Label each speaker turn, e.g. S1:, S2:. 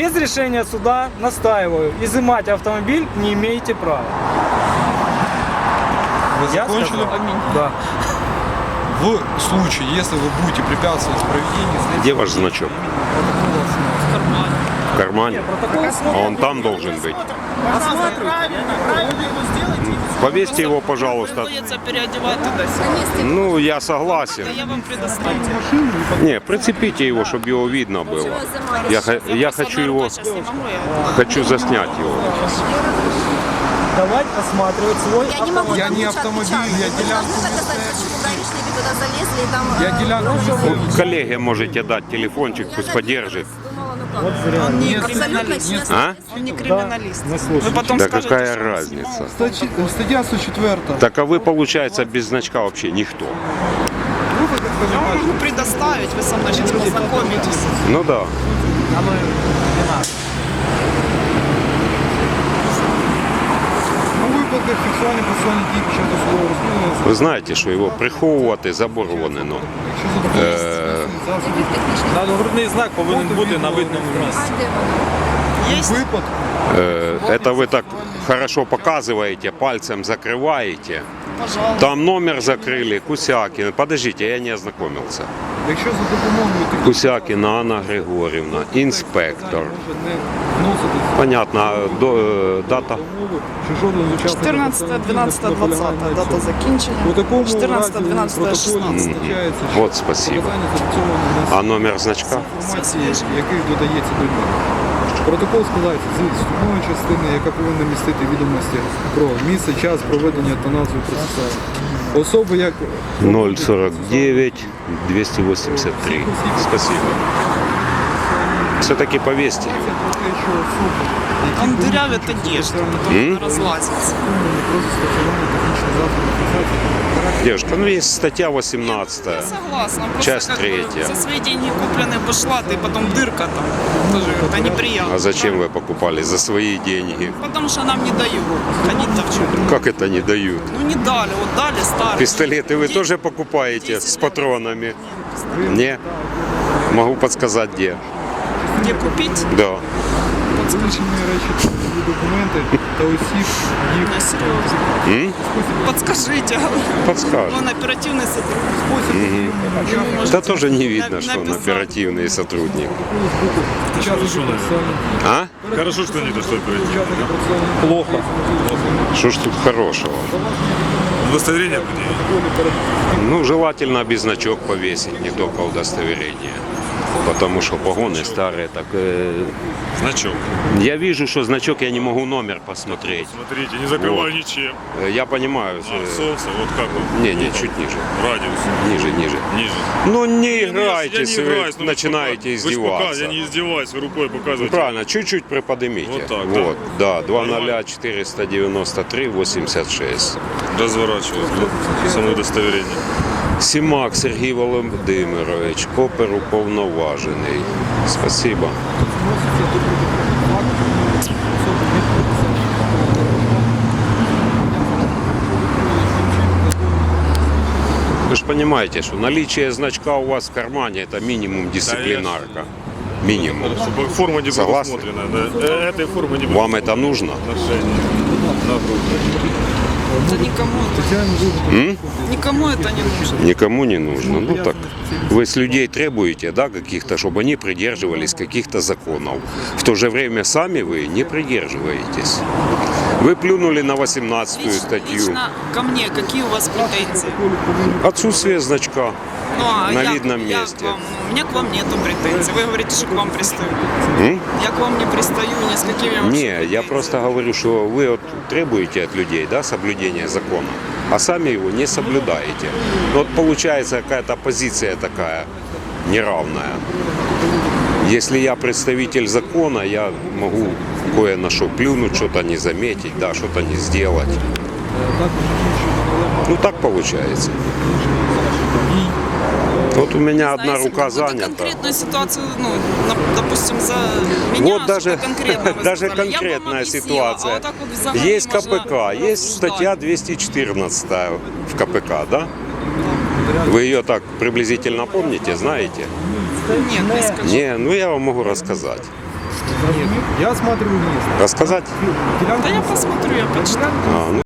S1: Без решения суда, настаиваю, изымать автомобиль не имеете права.
S2: Вы
S1: Я
S2: закончили?
S1: сказал? Да.
S2: В случае, если вы будете препятствовать проведению
S3: Где ваш значок? В кармане?
S1: Протокол
S3: А он там должен быть. Повесьте его, пожалуйста.
S4: Приходится переодевать туда-сюда.
S3: Ну, я согласен.
S4: Я вам предоставлю.
S3: Не, прицепите его, чтобы его видно было. Я, я хочу его, хочу заснять его.
S1: Давать осматривать свой
S5: Я не могу
S2: Я не автомобиль, я делянку. Я
S5: э,
S2: делянку
S3: Вот коллеге можете дать телефончик, пусть поддержит.
S5: думала, ну как.
S4: Он не
S5: Абсолютно
S4: криминалист.
S5: честно.
S3: А?
S4: Он не криминалист.
S1: мы слушаем.
S4: Вы потом
S3: Да
S4: скажете,
S3: какая
S4: что он
S3: разница?
S4: снимал.
S2: Статьи- Стаття 104.
S3: Так а вы, получается, без значка вообще никто.
S4: Я вам могу предоставить, вы со мной сейчас познакомитесь.
S3: Ну да.
S2: Ну, випадки фіксування процесуальних дій під час досудового розслідування.
S3: Ви знаєте, що його приховувати заборонено.
S2: Якщо задовольнити засобів
S1: Да, ну, грудний знак повинен бути на видному місці.
S5: А де вона?
S4: Есть?
S2: випадку,
S3: Э, Это вы так хорошо показываете, пальцем закрываете.
S4: Пожалуйста.
S3: Там номер закрыли, Кусякин. Подождите, я не ознакомился.
S2: якщо за допомогою таких
S3: Кусякина Анна Григорівна, інспектор.
S2: може не вносити
S3: Понятно, до, е, дата.
S2: умови, що жоден з учасників
S4: 14, 12, 20 дата
S2: У
S4: закінчення.
S2: такому
S4: 14,
S2: разі
S4: 12,
S2: протоколі
S4: 16.
S2: зазначається, що
S3: От спасибо. А номер значка?
S2: інформації, який додається до нього. Протокол складається з вступної частини, яка повинна містити відомості про місце, час проведення та назву процесу. Особи як
S3: 049 283. Спасибо. Все-таки повесьте.
S2: про те, що особи, які
S4: Он
S2: порушують
S4: дырявит одежду, потом
S3: М?
S4: она разлазится.
S2: повинні про застосування технічних засобів фіксації характеру
S3: Девушка, ну есть статья 18.
S4: Я согласна. Просто
S3: Часть
S4: как бы
S3: третья.
S4: за свои деньги купленные пошла, ты потом дырка там. Тоже это неприятно.
S3: А зачем вы покупали? За свои деньги.
S4: Потому что нам не дают. Ходить-то в чем?
S3: Как это не дают?
S4: Ну не дали, вот дали старые.
S3: Пистолеты вы
S4: Де-
S3: тоже покупаете
S4: 10
S3: с патронами? Не? Могу подсказать где.
S4: Где купить?
S3: Да.
S2: Залучені речі і документи та осіб їх
S4: Не, серьезно.
S3: М?
S4: Подскажите.
S3: Подскажет.
S4: Он оперативный сотрудник.
S2: спосіб прийому
S4: Ему, может,
S3: Да тоже не видно,
S4: на-
S3: что он
S4: написать.
S3: оперативный сотрудник.
S2: учасників процесуальних
S3: А?
S6: Хорошо, что не то, что оперативно.
S2: учасників процесуальних плохо.
S3: Что ж тут хорошего?
S6: Удостоверение предъявить.
S3: Ну, желательно без значок повесить, не только удостоверение. Потому что погоны старые, так... э,
S6: Значок.
S3: я вижу, что значок я не могу номер посмотреть.
S6: Смотрите, не закрываю
S3: Вот.
S6: ничем.
S3: Я понимаю.
S6: А, солнце, вот как он.
S3: Не, не, чуть ниже.
S6: Радиус.
S3: Ниже, ниже.
S6: Ниже.
S3: Ну, не
S6: Ну,
S3: играйтесь,
S6: не
S3: вы
S6: играюсь, ну,
S3: начинаете
S6: пока- вы ж пока-
S3: издеваться.
S6: Я не издеваюсь, вы рукой
S3: Ну,
S6: показываете.
S3: Правильно, чуть-чуть приподнимите.
S6: Вот так, да?
S3: вот, да? 2
S6: Нормально?
S3: 493 86.
S6: Разворачиваюсь. Вот, Со мной удостоверение.
S3: Сімак Сергій Володимирович, опер уповноважений. Спасибо. Вы же понимаете, что наличие значка у вас в кармане – это минимум дисциплинарка. Минимум.
S6: Чтобы форма не
S3: Согласны?
S6: предусмотрена. Да. Э, Этой формы не
S3: Вам это нужно?
S6: Отношения. На грудь.
S4: Да никому это, никому это не нужно.
S3: Никому не нужно. Ну так, вы с людей требуете, да, каких-то, чтобы они придерживались каких-то законов. В то же время сами вы не придерживаетесь. Вы плюнули на 18
S4: Лично,
S3: статью.
S4: лично ко мне какие у вас претензии?
S3: Отсутствие значка.
S4: Ну, а
S3: На
S4: я-
S3: видном
S4: я
S3: месте.
S4: вам, у меня к вам нету претензий. Вы говорите, что к вам пристаю.
S3: М?
S4: Я к вам не пристаю ни с какими вообще
S3: Не, я
S4: претензиями.
S3: просто говорю, что вы вот требуете от людей да, соблюдения закона, а сами его не соблюдаете. Вот получается какая-то позиция такая неравная. Если я представитель закона, я могу кое на что плюнуть, что-то не заметить, да, что-то не сделать. Ну так получается. Вот у меня одна
S4: Знаете,
S3: рука занята.
S4: конкретную ситуацию, ну, допустим, за меня
S3: Вот даже,
S4: конкретно
S3: даже
S4: сказали.
S3: Конкретная
S4: объяснила,
S3: ситуация.
S4: А вот вот
S3: есть КПК, есть статья 214 в КПК, да? Вы ее так приблизительно помните, знаете?
S4: Нет, не скажу.
S3: Не, ну я вам могу рассказать.
S2: Нет, я осматриваю место.
S3: Рассказать?
S4: Да я посмотрю, я почитаю.
S3: А, ну,